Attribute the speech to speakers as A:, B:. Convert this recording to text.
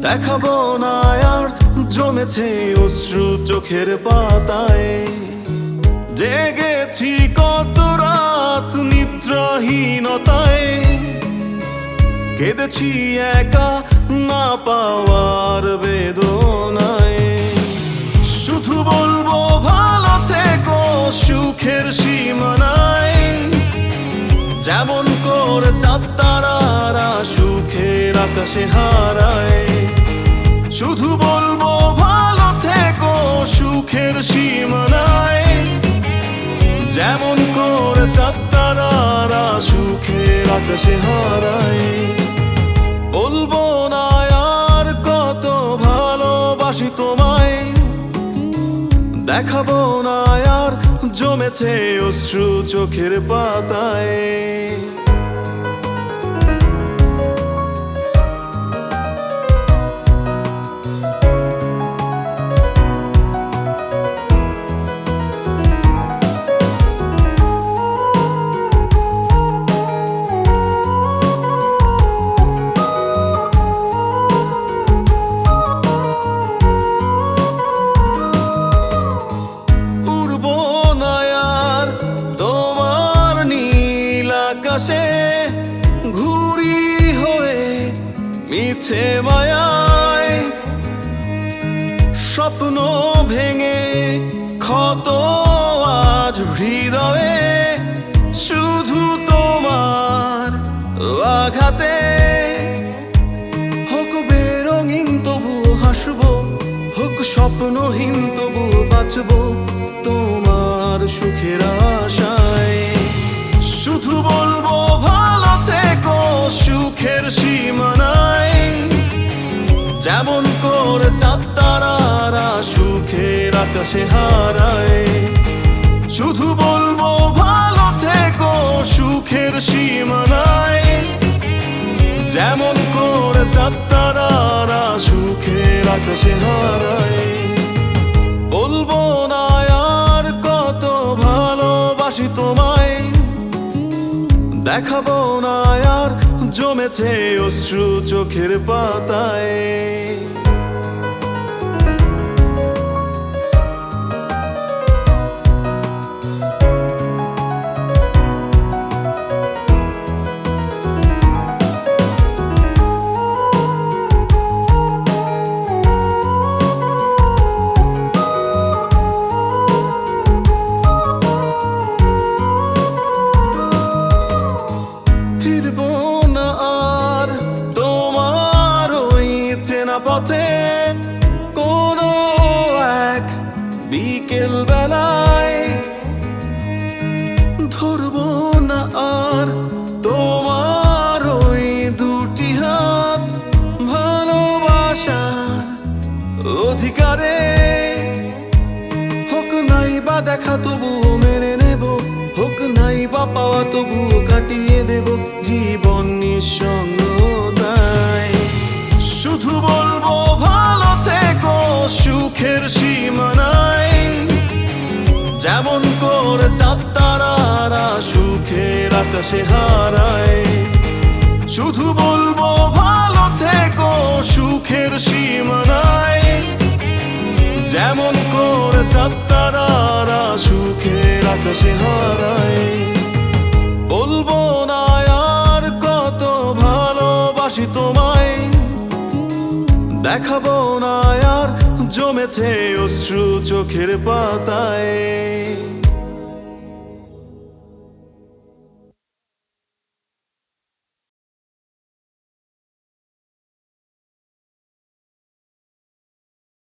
A: দেখাবো না আর জমেছে অশ্রু চোখের পাতায়। জেগেছি কত রাত নিদ্রাহীনতায়। কেঁদেছি একা না পাওয়ার বেদনায়। শুধু বলব, ভালো থেকো সুখের সীমানায়। যেমন আকাশে হারায়। শুধু বলব, ভালো থেকো, সুখের সীমানায়। যেমন করে চাঁদ তারারা সুখের আকাশে হারায়। বলব না, আর কত ভালোবাসি তোমায়। দেখাবো না, আর জমেছে অশ্রু চোখের পাতায়। মিছে মায়ায়। স্বপ্ন ভেঙে, ক্ষত আজ হৃদয়ে। শুধু তোমার আঘাতে। হোক বেরঙিন তবু হাসবো, হোক স্বপ্নহীন তবু বাঁচবো তোমার সুখের আশায়। আকাশে হারায়। শুধু বলব, ভালো থেকো, সুখের সীমানায়। যেমন করে চাঁদারা সুখের আকাশে হারায়। বলব না, আর কত ভালোবাসি তোমায়। দেখাবো না, আর জমেছে অশ্রু চোখের পাতায়। পথে কোনো এক বিকেল বেলায় ধরব না আর তোমার ওই দুটি হাত ভালোবাসার অধিকারে। হোক নাই বা দেখা তবু সুখের সীমানায় যেমন করে চাঁদ, তারারা সুখের আকাশে হারায়। শুধু বলব, ভালো থেকো সুখের সীমানায়। যেমন করে চাঁদারা সুখের আকাশে হারায়। বলব না, আর কত ভালোবাসি তোমায়। দেখাবো না, আর জমেছে অশ্রু চোখের পাতায়।